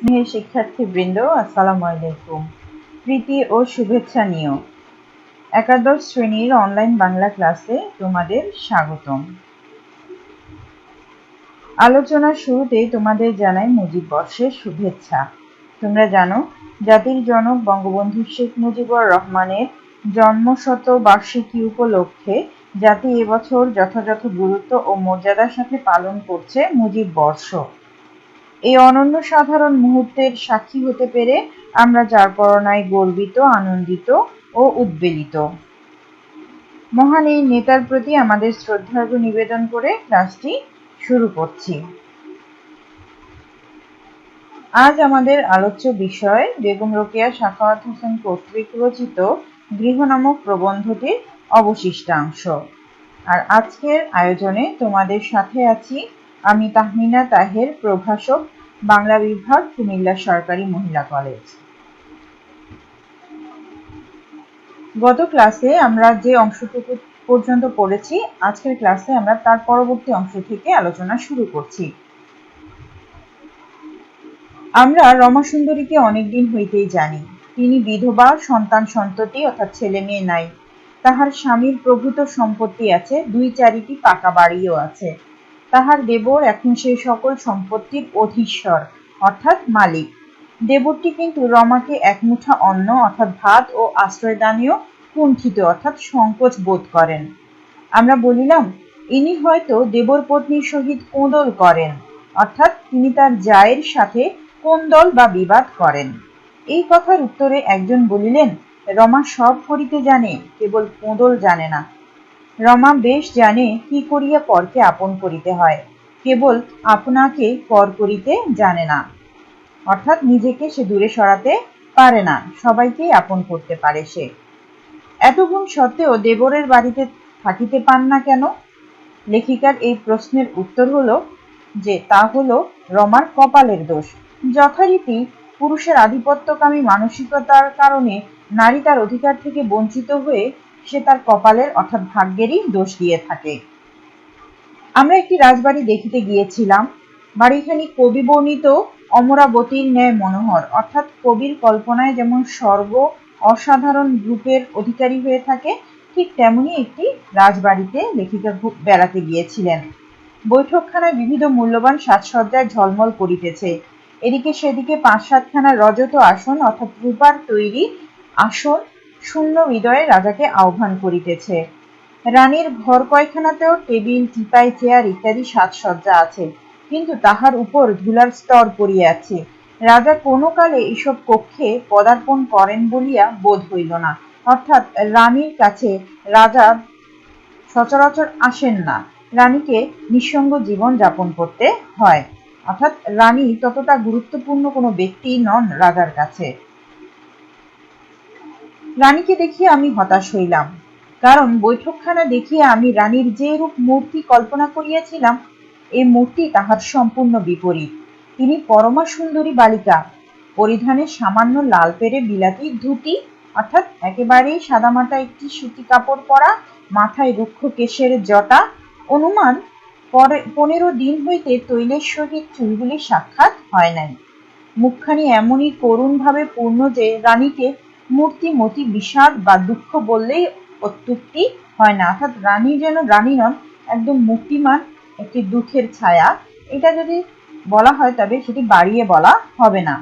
স্নেহের শিক্ষার্থীবৃন্দ, আসসালামু আলাইকুম। প্রীতি ও শুভেচ্ছা নিও একাদশ শ্রেণির অনলাইন বাংলা ক্লাসে তোমাদের স্বাগতম। আলোচনার শুরুতেই তোমাদের জানাই মুজিব বর্ষের শুভেচ্ছা। তোমরা জানো, জাতির জনক বঙ্গবন্ধু শেখ মুজিবুর রহমানের জন্মশত বার্ষিকী উপলক্ষে জাতি এবছর যথাযথ গুরুত্ব ও মর্যাদার সাথে পালন করছে মুজিব বর্ষ। এই অনন্য সাধারণ মুহূর্তের সাক্ষী হতে পেরে আমরা যার পরনায় গর্বিত, আনন্দিত ও উদ্বেলিত। মহান এই নেতার প্রতি আমাদের শ্রদ্ধার্ঘ নিবেদন করে ক্লাসটি শুরু করছি। আজ আমাদের আলোচ্য বিষয় বেগম রোকেয়া সাখাওয়াত হোসেন কর্তৃক রচিত গৃহ নামক প্রবন্ধটির অবশিষ্টাংশ। আর আজকের আয়োজনে তোমাদের সাথে আছি আমি তাহমিনা তাহের, প্রভাষক, বাংলা বিভাগ, কুমিল্লা সরকারি মহিলা কলেজ। গত ক্লাসে আমরা যে অংশটুকু পর্যন্ত পড়েছি, আজকের ক্লাসে আমরা তার পরবর্তী অংশ থেকে আলোচনা শুরু করছি। আমরা রমা সুন্দরীকে অনেকদিন হইতেই জানি। তিনি বিধবা, সন্তান সন্ততি অর্থাৎ ছেলে মেয়ে নাই। তাহার স্বামীর প্রভূত সম্পত্তি আছে, দুই চারিটি পাকা বাড়িও আছে। তাহার দেবর এখন সেই সকল সম্পত্তির অধীশ্বর, অর্থাৎ মালিক। দেবরটি কিন্তু রমাকে এক মুঠা অন্ন, অর্থাৎ ভাত ও আশ্রয়দানীয় কুণ্ঠিত, অর্থাৎ সংকোচ বোধ করেন। আমরা বলিলাম, ইনি হয়তো দেবর পত্নীর সহিত কোঁদল করেন, অর্থাৎ তিনি তার জায়ের সাথে কোন্দল বা বিবাদ করেন। এই কথার উত্তরে একজন বলিলেন, রমা সব করিতে জানে, কেবল কোঁদল জানে না। রমা বেশ জানে কি করিয়া পরকে আপন করিতে হয়। কেবল আপনাকে পর করিতে জানে না। অর্থাৎ নিজেকে সে দূরে সরাতে পারে না, সবাইকেই আপন করতে পারে সে। এত গুণ সত্ত্বেও দেবরের বাড়িতে থাকিতে পান না কেন? লেখিকার এই প্রশ্নের উত্তর হলো যে, তা হলো রমার কপালের দোষ। যথারীতি পুরুষের আধিপত্যকামী মানসিকতার কারণে নারী তার অধিকার থেকে বঞ্চিত হয়ে সে তার কপালের অর্থাৎ ভাগ্যেরই দোষ দিয়ে থাকে। আমরা একটি রাজবাড়ি দেখিতে গিয়েছিলাম। বাড়িখানি কবি বর্ণিত অমরাবতীর ন্যায় মনোহর। অর্থাৎ কবির কল্পনায় যেমন স্বর্গ অসাধারণ রূপের অধিকারী হয়ে থাকে, ঠিক তেমনি একটি রাজবাড়িতে লেখিকা বেড়াতে গিয়েছিলেন। বৈঠকখানায় বিবিধ মূল্যবান সাজসজ্জায় ঝলমল করিতেছে। এদিকে সেদিকে পাঁচ সাতখানা রজত আসন অর্থাৎ রূপার তৈরি আসন শূন্য হৃদয়ে রাজাকে আহ্বান করিতেছে। রানীর ঘর কয়খানাতেও টেবিল, টিপাই, চেয়ার ইত্যাদি সাজসজ্জা আছে, কিন্তু তাহার উপর ধুলার স্তর পড়িয়াছে রাজা কোনো কালে এসব কক্ষে পদার্পণ করেন বলিয়া বোধ হইল না। অর্থাৎ রানীর কাছে রাজা সচরাচর আসেন না। রানীকে নিঃসঙ্গ জীবন যাপন করতে হয়। অর্থাৎ রানী ততটা গুরুত্বপূর্ণ কোনো ব্যক্তি নন রাজার কাছে। রানীকে দেখিয়ে আমি হতাশ হইলাম। কারণ বৈঠকখানা দেখিয়া আমি রানীর যে রূপ মূর্তি কল্পনা করিয়াছিলাম এই মূর্তি তাহার সম্পূর্ণ বিপরীত। তিনি পরমা সুন্দরী বালিকা। পরিধানে সামান্য লাল পেরে বিলাতি ধুতি, অর্থাৎ একেবারেই সাদামাটা একটি সুতি কাপড় পরা, মাথায় রুক্ষ কেশের জটা, অনুমান পরে পনেরো দিন হইতে তৈলের সহিত চুলগুলি সাক্ষাৎ হয় নাই। মুখখানি এমনই করুণভাবে পূর্ণ যে রানীকে মূর্তিমতি বিষাদ বা দুঃখ বললেই অত্যুক্তি হয় না। অর্থাৎ রানী যেন রানী নন, একদম মুক্তিমান একটি দুঃখের ছায়া। এটা যদি বলা হয় তবে সেটি বাড়িয়ে বলা হবে না।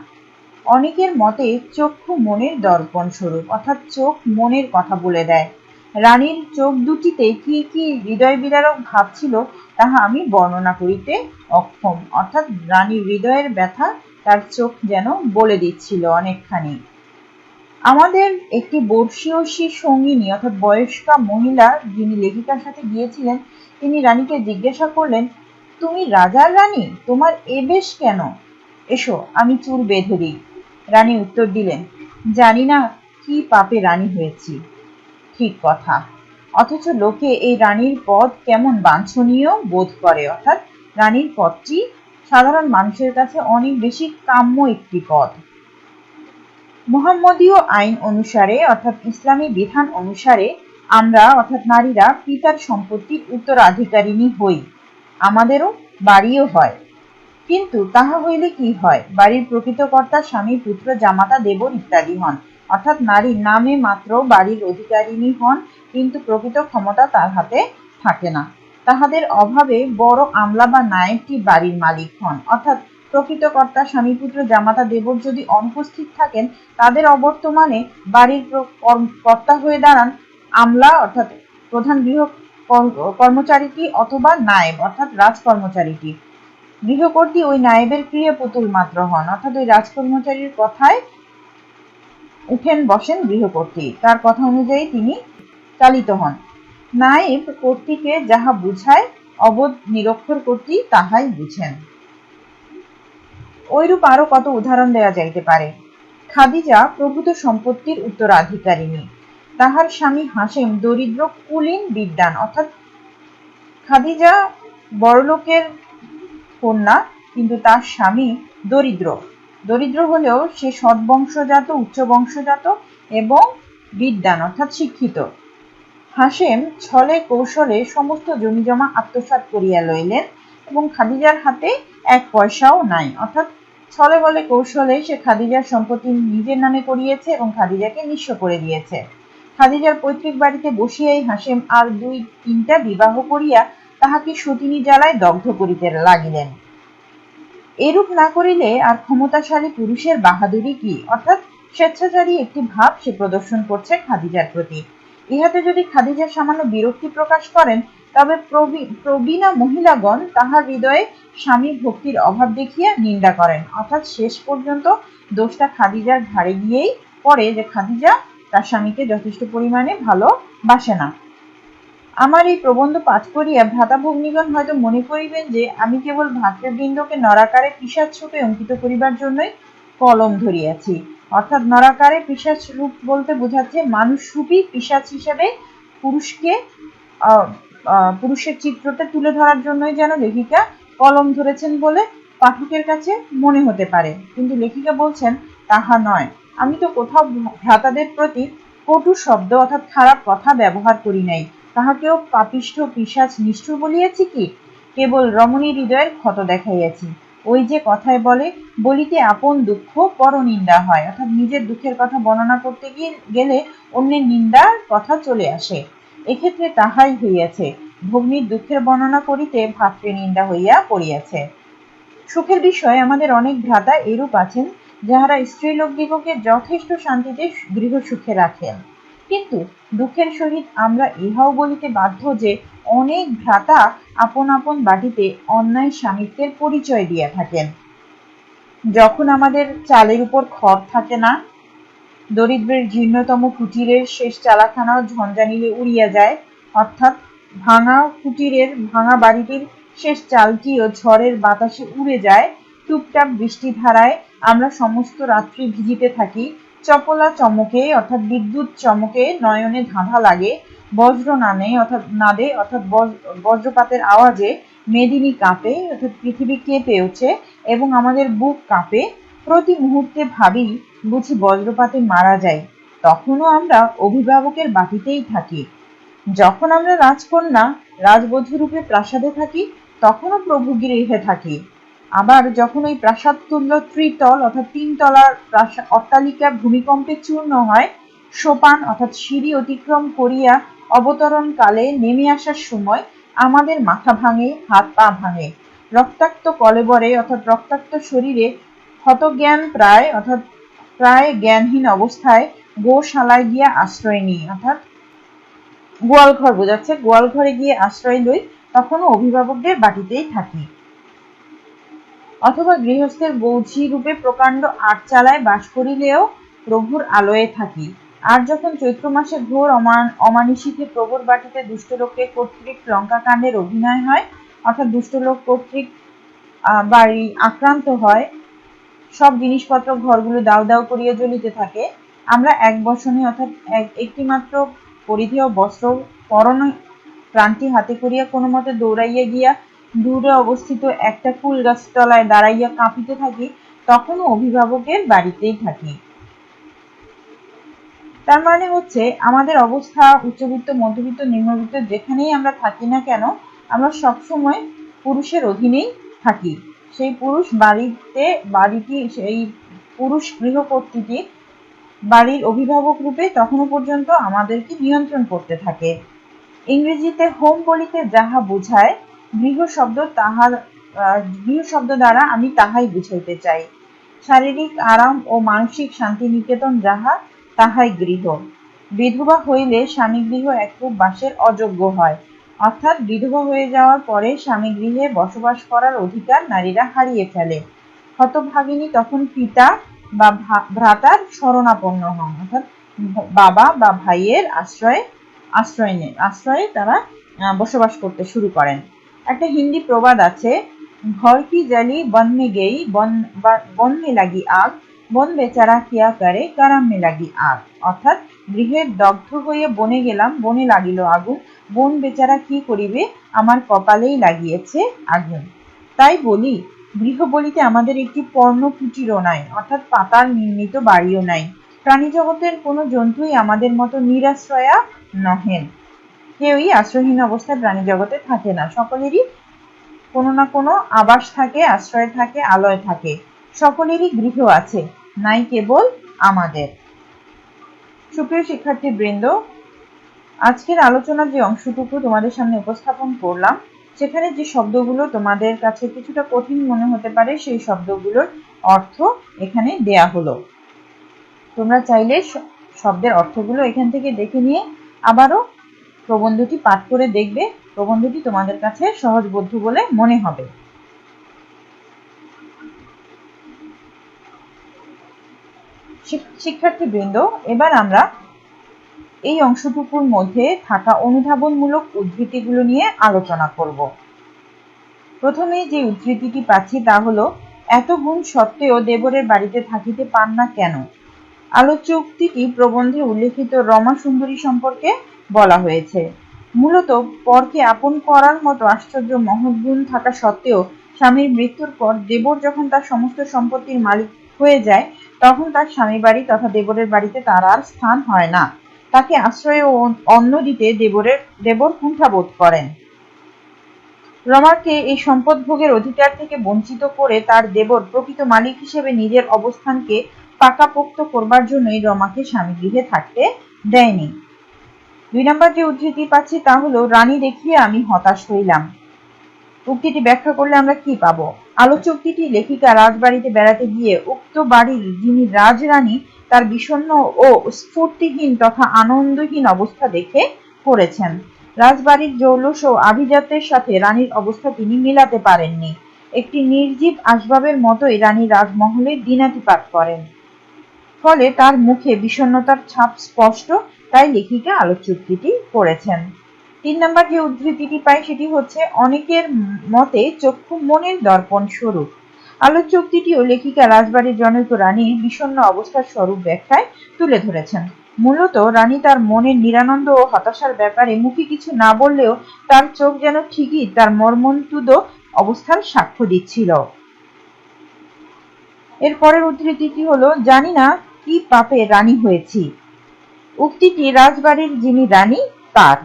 অনেকের মতে চক্ষু মনের দর্পণ স্বরূপ, অর্থাৎ চোখ মনের কথা বলে দেয়। রানীর চোখ দুটিতে কি কি হৃদয় বিদারক ভাব ছিল তাহা আমি বর্ণনা করিতে অক্ষম। অর্থাৎ রানীর হৃদয়ের ব্যথা তার চোখ যেন বলে দিচ্ছিল অনেকখানি। আমাদের একটি বর্ষীয়সী সঙ্গিনী অর্থাৎ বয়স্কা মহিলা যিনি লেখিকার সাথে গিয়েছিলেন, তিনি রানীকে জিজ্ঞাসা করলেন, তুমি রাজার রানী? তোমার এ বেশ কেন? এসো, আমি চুল বেঁধে দিই। রানী উত্তর দিলেন, জানি না কি পাপে রানী হয়েছি। ঠিক কথা। অথচ লোকে এই রানীর পদ কেমন বাঞ্ছনীয় বোধ করে, অর্থাৎ রানীর পদটি সাধারণ মানুষের কাছে অনেক বেশি কাম্য একটি পদ। মোহাম্মদীয় আইন অনুসারে, অর্থাৎ ইসলামী বিধান অনুসারে, আমরা, অর্থাৎ নারীরা, পিতার সম্পত্তির উত্তরাধিকারিণী হই। আমাদেরও বাড়িও হয়। কিন্তু তাহা হইলে কি হয়? বাড়ির প্রকৃত কর্তা, স্বামী, পুত্র, জামাতা, দেবর ইত্যাদি হন। অর্থাৎ নারীর নামে মাত্র বাড়ির অধিকারিণী হন, কিন্তু প্রকৃত ক্ষমতা তার হাতে থাকে না। তাহাদের অভাবে বড় আমলা বা নায়েবটি বাড়ির মালিক হন। অর্থাৎ প্রকৃত কর্তা স্বামী পুত্র জামাতা দেবর যদি অনুপস্থিত থাকেন, তাদের অবর্তমানে বাড়ির কর্তা হয়ে দাঁড়ান আমলা, অর্থাৎ প্রধান গৃহ কর্মচারীটি অথবা নায়েব, অর্থাৎ রাজকর্মচারীটি। গৃহকর্ত্রী ওই নায়েবের প্রিয় পুতুল মাত্র হন, অর্থাৎ ওই রাজকর্মচারীর কথায় উঠেন বসেন গৃহকর্ত্রী তার কথা অনুযায়ী তিনি চালিত হন। নায়েব কর্তৃকে যাহা বুঝায়, অবোধ নিরক্ষর কর্তৃ তাহাই বুঝেন। ওইরূপ আরও কত উদাহরণ দেওয়া যাইতে পারে। খাদিজা প্রভূত সম্পত্তির উত্তরাধিকারিণী। তাহার স্বামী হাসেম দরিদ্র কুলীন বিদ্যান অর্থাৎ খাদিজা বড়লোকের কন্যা, কিন্তু তার স্বামী দরিদ্র। দরিদ্র হলেও সে সৎবংশজাত উচ্চ বংশজাত এবং বিদ্যান অর্থাৎ শিক্ষিত। হাসেম ছলে কৌশলে সমস্ত জমিজমা আত্মসাৎ করিয়া লইলেন এবং খাদিজার হাতে এক পয়সাও নাই, অর্থাৎ ছলে বলে কৌশলে সে খাদিজার সম্পত্তি নিজের নামে করিয়েছে এবং খাদিজাকে নিঃস্ব করে দিয়েছে। খাদিজার পৈতৃক বাড়িতে বসিয়াই হাসেম আর দুই তিনটা বিবাহ করিয়া তাহাকে সতিনী জ্বালায় দগ্ধ করিতে লাগিলেন। এরূপ না করিলে আর ক্ষমতাশালী পুরুষের বাহাদুরি কি? অর্থাৎ স্বেচ্ছাচারী একটি ভাব সে প্রদর্শন করছে খাদিজার প্রতি। ইহাতে যদি খাদিজা সামান্য বিরক্তি প্রকাশ করেন, তবে প্রবীণা মহিলাগণ তাহার হৃদয়ে স্বামীর ভক্তির অভাব দেখিয়া নিন্দা করেন। অর্থাৎ শেষ পর্যন্ত দোষটা খাদিজার ঘাড়ে গিয়েই পড়ে যে খাদিজা তার স্বামীকে যথেষ্ট পরিমাণে ভালোবাসে না। আমার এই প্রবন্ধ পাঠ করিয়া ভ্রাতা ভগ্নীগণ হয়তো মনে করিবেন যে আমি কেবল ভাতৃবৃন্দকে নরাকারে পিসাচ রূপে অঙ্কিত করিবার জন্যই কলম ধরিয়াছি। অর্থাৎ নরাকারে পিসাচ রূপ বলতে বোঝাচ্ছে মানুষ রূপী পিসাচ হিসেবে পুরুষকে পুরুষের চিত্রটা তুলে ধরার জন্যই যেন লেখিকা কলম ধরেছেন বলে পাঠকের কাছে মনে হতে পারে। কিন্তু লেখিকা বলছেন, তাহা নয়। আমি তো কোথাও ভ্রাতাদের প্রতি কটু শব্দ অর্থাৎ খারাপ কথা ব্যবহার করি নাই। তাহাকেও পাপিষ্ঠ পিসাচ নিষ্ঠুর বলিয়াছি কি? কেবল রমণী হৃদয়ের ক্ষত দেখাইয়াছি। ওই যে কথায় বলে, বলিতে আপন দুঃখ পরনিন্দা হয়। অর্থাৎ নিজের দুঃখের কথা বর্ণনা করতে গিয়ে গেলে অন্যের নিন্দার কথা চলে আসে। এক্ষেত্রে তাহাই হইয়াছে। ভগ্নীর দুঃখের বর্ণনা করিতে ভাতৃ নিন্দা হইয়া পড়িয়াছে। সুখের বিষয় আমাদের অনেক ভ্রাতা এরূপ আছেন, যাহারা স্ত্রীলোকদিগকে যথেষ্ট শান্তিতে গৃহ সুখে রাখেন। কিন্তু দুঃখের সহিত আমরা ইহাও বলিতে বাধ্য যে, অনেক ভ্রাতা আপন আপন বাটিতে অন্যায় স্বামিত্বের পরিচয় দিয়া থাকেন। যখন আমাদের চালের উপর খড় থাকে না, দরিদ্রের জীর্ণতম কুটিরের শেষ চালাখানাও ঝঞ্ঝানিলে উড়িয়া যায়, অর্থাৎ ভাঙা কুটিরের, ভাঙা বাড়িটির শেষ চালটিও ঝড়ের বাতাসে উড়ে যায়। টুপটাপ বৃষ্টি ধারায় আমরা সমস্ত রাত্রি ভিজিতে থাকি। চপলা চমকে, অর্থাৎ বিদ্যুৎ চমকে নয়নে ধাঁধা লাগে। বজ্র নানে অর্থাৎ নাদে, অর্থাৎ বজ্রপাতের আওয়াজে মেদিনী কাঁপে, অর্থাৎ পৃথিবী কেঁপে ওঠে এবং আমাদের বুক কাঁপে। প্রতি মুহূর্তে ভাবি, বুঝি বজ্রপাতে মারা যাই তখনও আমরা অভিভাবকের বাটিতেই থাকি। যখন আমরা রাজকন্যা রাজবধূ রূপে প্রাসাদে থাকি, তখনও প্রভু গৃহে থাকি। আবার যখন ওই প্রাসাদ তুল্য ত্রিতল অর্থাৎ তিন তলার অট্টালিকা ভূমিকম্পে চূর্ণ হয়, সোপান অর্থাৎ সিঁড়ি অতিক্রম করিয়া অবতরণ কালে নেমে আসার সময় আমাদের মাথা ভাঙে, হাত পা ভাঙে। রক্তাক্ত কলেবরে অর্থাৎ রক্তাক্ত শরীরে হতজ্ঞান প্রায় অর্থাৎ প্রায় জ্ঞানহীন অবস্থায় গোশালায় গিয়া আশ্রয় নিই, অর্থাৎ গোয়াল ঘর বোঝাচ্ছে। গোয়াল ঘরে গিয়ে আশ্রয় লই তখনও অভিভাবকদের বাটিতেই থাকি। অথবা গৃহস্থের বৌঝি রূপে প্রকাণ্ড আটচালায় বাস করিলেও প্রভুর আলোয়ে থাকি। আর যখন চৈত্র মাসে ঘোর অমান অমানিশীতে প্রভুর বাটিতে দুষ্টলোককে কর্তৃক লঙ্কাকাণ্ডের অভিনয় হয়, অর্থাৎ দুষ্টলোক কর্তৃক বাড়ি আক্রান্ত হয়, সব জিনিসপত্র ঘরগুলো দাউ দাউ করিয়া জ্বলিতে থাকে। আমরা এক বসনে অর্থাৎ একটি মাত্র পরিধেয় বস্ত্র পরন প্রাণটি হাতে করিয়া কোনো মতে দৌড়াইয়া গিয়া দূরে অবস্থিত একটা ফুল গাছ তলায় দাঁড়াইয়া কাঁপিতে থাকি, তখনও অভিভাবকের বাড়িতেই থাকি। তার মানে হচ্ছে, আমাদের অবস্থা উচ্চবিত্ত, মধ্যবিত্ত, নিম্নবিত্ত, যেখানেই আমরা থাকি না কেন, আমরা সবসময় পুরুষের অধীনেই থাকি। সেই পুরুষ বাড়িতে, বাড়িটি, সেই পুরুষ গৃহকর্ত্রীটি বাড়ির অভিভাবক রূপে তখনও পর্যন্ত আমাদেরকে নিয়ন্ত্রণ করতে থাকে। ইংরেজিতে হোম বলিতে যাহা বুঝায়, গৃহ শব্দ তাহার গৃহ শব্দ দ্বারা আমি তাহাই বুঝাইতে চাই। শারীরিক আরাম ও মানসিক শান্তি নিকেতন যাহা, তাহাই গৃহ। বিধবা হইলে স্বামী গৃহ একরূপ বাসের অযোগ্য হয়। অর্থাৎ বিধবা হয়ে যাওয়ার পরে স্বামী গৃহে বসবাস করার অধিকার নারীরা হারিয়ে ফেলে। হতভাগিনী তখন পিতা বা ভ্রাতার শরণাপন্ন হন। অর্থাৎ বাবা বা ভাইয়ের আশ্রয়ে, আশ্রয় নেন আশ্রয়ে তারা বসবাস করতে শুরু করেন। একটা হিন্দি প্রবাদ আছে, ঘর কি জালি বন গেই, বন বন লাগি আগ, বন বেচারা কিয়া করে, কারাম লাগি আগ। অর্থাৎ গৃহের দগ্ধ হয়ে বনে গেলাম, বনে লাগিল আগুন, বন বেচারা কি করিবে, আমার কপালেই লাগিয়েছে আগুন। তাই বলি গৃহ বলিতে আমাদের একটি পর্ণ কুটিরও নাই, অর্থাৎ পাতার নির্মিত বাড়িও নাই। প্রাণী জগতের কোনো জন্তুই আমাদের মতো নিরাশ্রয়া নহেন। কেউই আশ্রয়হীন অবস্থায় প্রাণী জগতে থাকে না। সকলেরই কোনো না কোনো আবাস থাকে, আশ্রয় থাকে, আলয় থাকে। সকলেরই গৃহ আছে, নাই কেবল আমাদের। সুপ্রিয় শিক্ষার্থী বৃন্দ আজকের আলোচনার যে অংশটুকু তোমাদের সামনে উপস্থাপন করলাম সেখানে যে শব্দগুলো তোমাদের কাছে কিছুটা কঠিন মনে হতে পারে, সেই শব্দগুলোর অর্থ এখানে দেয়া হলো। তোমরা চাইলে শব্দের অর্থগুলো এখান থেকে দেখে নিয়ে আবারও প্রবন্ধটি পাঠ করে দেখবে। প্রবন্ধটি তোমাদের কাছে সহজবোধ্য বলে মনে হবে। শিক- শিক্ষার্থীবৃন্দ, এবার আমরা এই অংশটুকুর মধ্যে থাকা অনুধাবনমূলক উদ্ধৃতিগুলো নিয়ে আলোচনা করব। প্রথমে যে উদ্ধৃতিটি পাচ্ছি তা হলো, এত গুণ সত্ত্বেও দেবরের বাড়িতে থাকিতে পান না কেন? আলোচ্য উক্তিটি প্রবন্ধে উল্লেখিত রমা সুন্দরী সম্পর্কে বলা হয়েছে। মূলত পরকে আপন করার মতো আশ্চর্য মহৎ গুণ থাকা সত্ত্বেও স্বামীর মৃত্যুর পর দেবর যখন তার সমস্ত সম্পত্তির মালিক হয়ে যায়, তখন তার স্বামী বাড়ি তথা দেবরের বাড়িতে তার আর স্থান হয় না। তাকে আশ্রয় ও অন্ন দিতে দেবরের, দেবর কুণ্ঠাবোধ করেন। রমাকে এই সম্পদ ভোগের অধিকার থেকে বঞ্চিত করে তার দেবর প্রকৃত মালিক হিসেবে নিজের অবস্থানকে পাকাপোক্ত করবার জন্যই রমাকে স্বামী গৃহে থাকতে দেয়নি। দুই নম্বর যে উদ্ধৃতি পাচ্ছি তা হলো, রানী দেখিয়ে আমি হতাশ হইলাম। উক্তিটি ব্যাখ্যা করলে আমরা কি পাবো? আলোচ্য উক্তিটি লেখিকা রাজবাড়িতে বেড়াতে গিয়ে উক্ত বাড়ির যিনি রাজরানী তার বিষণ্ণ ও স্ফূর্তিহীন তথা আনন্দহীন অবস্থা দেখে করেছেন রাজবাড়ির জৌলুস ও আভিজাত্যের সাথে রানীর অবস্থা তিনি মিলাতে পারেননি। একটি নির্জীব আসবাবের মতোই রানী রাজমহলে দিনাতিপাত করেন। ফলে তার মুখে বিষণ্ণতার ছাপ স্পষ্ট, তাই লেখিকা উক্তিটি করেছেন তিন নম্বর যে উদ্ধৃতিটি পাই সেটি হচ্ছে, অনেকের মতে চক্ষু মনের দর্পণ স্বরূপ। আলোচ্য উক্তিটিও লেখিকা রাজবাড়ির জনৈক রানীর বিষণ্ণ অবস্থার স্বরূপ ব্যাখ্যায় তুলে ধরেছেন। মূলত রানী তার মনের নিরানন্দ ও হতাশার ব্যাপারে মুখে কিছু না বললেও তার চোখ যেন ঠিকই তার মর্মন্তুদ অবস্থার সাক্ষ্য দিচ্ছিল। এর পরের উদ্ধৃতিটি হলো, জানি না কি পাপে রানী হয়েছি। উক্তিটি রাজবাড়ির যিনি রানী, তার।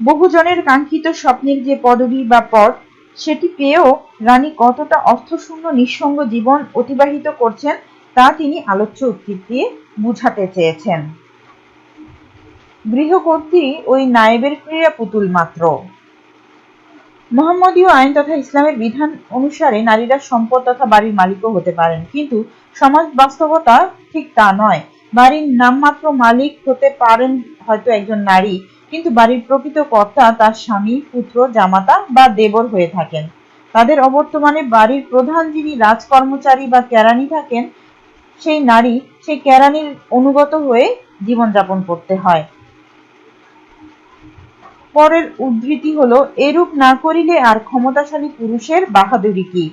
বহুজনের কাঙ্ক্ষিত স্বপ্নের যে পদবি বা পদ সেটি পেয়েও রানী কতটা অর্থশূন্য নিঃসঙ্গ জীবন অতিবাহিত করছেন তা তিনি আলোচ্য উক্তি দিয়ে বুঝাতে চেয়েছেন। গৃহকর্ত্রী ওই নায়েবের ক্রীড়া পুতুল মাত্র। মোহাম্মদীয় আইন তথা ইসলামের বিধান অনুসারে নারীরা সম্পদ তথা বাড়ির মালিকও হতে পারেন, কিন্তু সমাজ বাস্তবতা ঠিক তা নয়। বাড়ির নামমাত্র মালিক হতে পারেন হয়তো একজন নারী কিন্তু বাড়ির প্রকৃত কর্তা তার স্বামী, পুত্র, জামাতা বা দেবর হয়ে থাকেন। তাদের অবর্তমানে বাড়ির প্রধান যিনি রাজকর্মচারী বা কেরানি থাকেন, সেই নারী, সেই কেরানির অনুগত হয়ে জীবনযাপন করতে হয়। পরের উদ্ধৃতি হলো, এরূপ না করিলে আর ক্ষমতাশালী পুরুষের বাহাদুরি কি?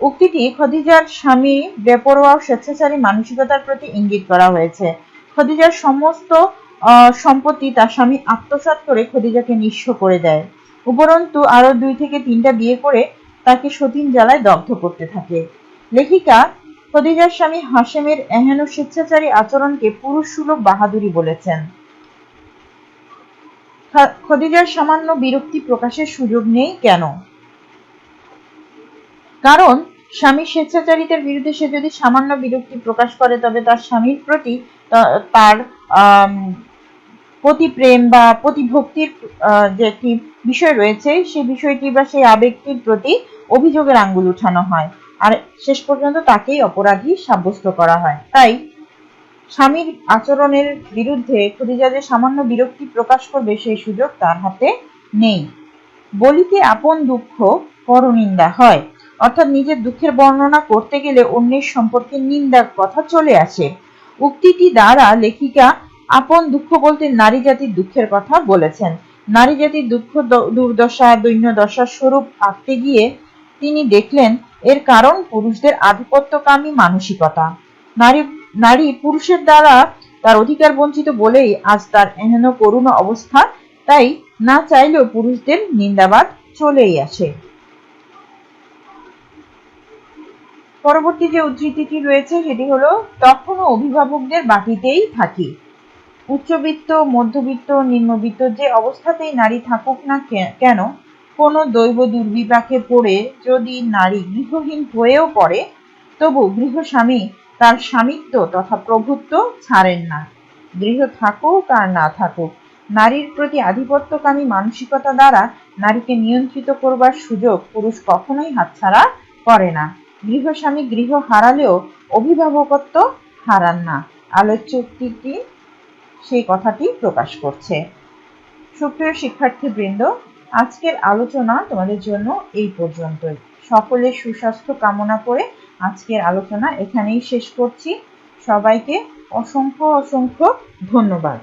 উক্তিটি খদিজার স্বামী বেপরোয়া স্বেচ্ছাচারী মানসিকতার প্রতি ইঙ্গিত করা হয়েছে। খদিজার সমস্ত সম্পত্তি তার স্বামী আত্মসাৎ করে খদিজাকে নিঃস্ব করে দেয়। উপরন্তু আরও দুই থেকে তিনটা বিয়ে করে তাকে সতীন জ্বালায় দগ্ধ করতে থাকে। লেখিকা, খদিজার স্বামী হাসেমের এহেন স্বেচ্ছাচারী আচরণকে পুরুষ সুলভ বাহাদুরি বলেছেন। খদিজার সামান্য বিরক্তি প্রকাশের সুযোগ নেই কেন? কারণ, স্বামী স্বেচ্ছাচারিতার বিরুদ্ধে সে যদি সামান্য বিরক্তি প্রকাশ করে, তবে তার স্বামীর প্রতি তার প্রতি প্রেম বা প্রতি ভক্তির যে একটি বিষয় রয়েছে, সেই বিষয়টি বা সেই আবেগটির প্রতি অভিযোগের আঙ্গুল উঠানো হয়। আর শেষ পর্যন্ত তাকেই অপরাধী সাব্যস্ত করা হয়। তাই স্বামীর আচরণের বিরুদ্ধে খদিজা যে সামান্য বিরক্তি প্রকাশ করবে, সেই সুযোগ তার হাতে নেই। বলিতে আপন দুঃখ পরনিন্দা হয়। অর্থাৎ নিজের দুঃখের বর্ণনা করতে গেলে অন্যের সম্পর্কে নিন্দার কথা চলে আসে। উক্তিটি দ্বারা লেখিকা আপন দুঃখ বলতে নারী জাতির দুঃখের কথা বলেছেন। নারী জাতির দুঃখ দুর্দশা, দৈন্য দশার স্বরূপ আঁকতে গিয়ে তিনি দেখলেন এর কারণ পুরুষদের আধিপত্যকামী মানসিকতা। নারী নারী পুরুষের দ্বারা তার অধিকার বঞ্চিত বলেই আজ তার এহেন করুণ অবস্থা। তাই না চাইলেও পুরুষদের নিন্দাবাদ চলেই আসে। পরবর্তী যে উদ্ধৃতিটি রয়েছে, সেটি হলো, তখনও অভিভাবকদের বাটিতেই থাকি। উচ্চবিত্ত, মধ্যবিত্ত, নিম্নবিত্ত যে অবস্থাতেই নারী থাকুক না কেন? কোনো দৈব দুর্বিপাকে পড়ে যদি নারী গৃহহীন হয়েও পড়ে, তবু গৃহস্বামী তার স্বামিত্ব তথা প্রভুত্ব ছাড়েন না। গৃহ থাকুক আর না থাকুক, নারীর প্রতি আধিপত্যকামী মানসিকতা দ্বারা নারীকে নিয়ন্ত্রিত করবার সুযোগ পুরুষ কখনোই হাতছাড়া করে না। গৃহস্বামী গৃহ হারালেও অভিভাবকত্ব হারান না। আলোচ্য সেই কথাটি প্রকাশ করছে। সুপ্রিয় শিক্ষার্থীবৃন্দ, আজকের আলোচনা তোমাদের জন্য এই পর্যন্তই। সকলের সুস্বাস্থ্য কামনা করে আজকের আলোচনা এখানেই শেষ করছি। সবাইকে অসংখ্য অসংখ্য ধন্যবাদ।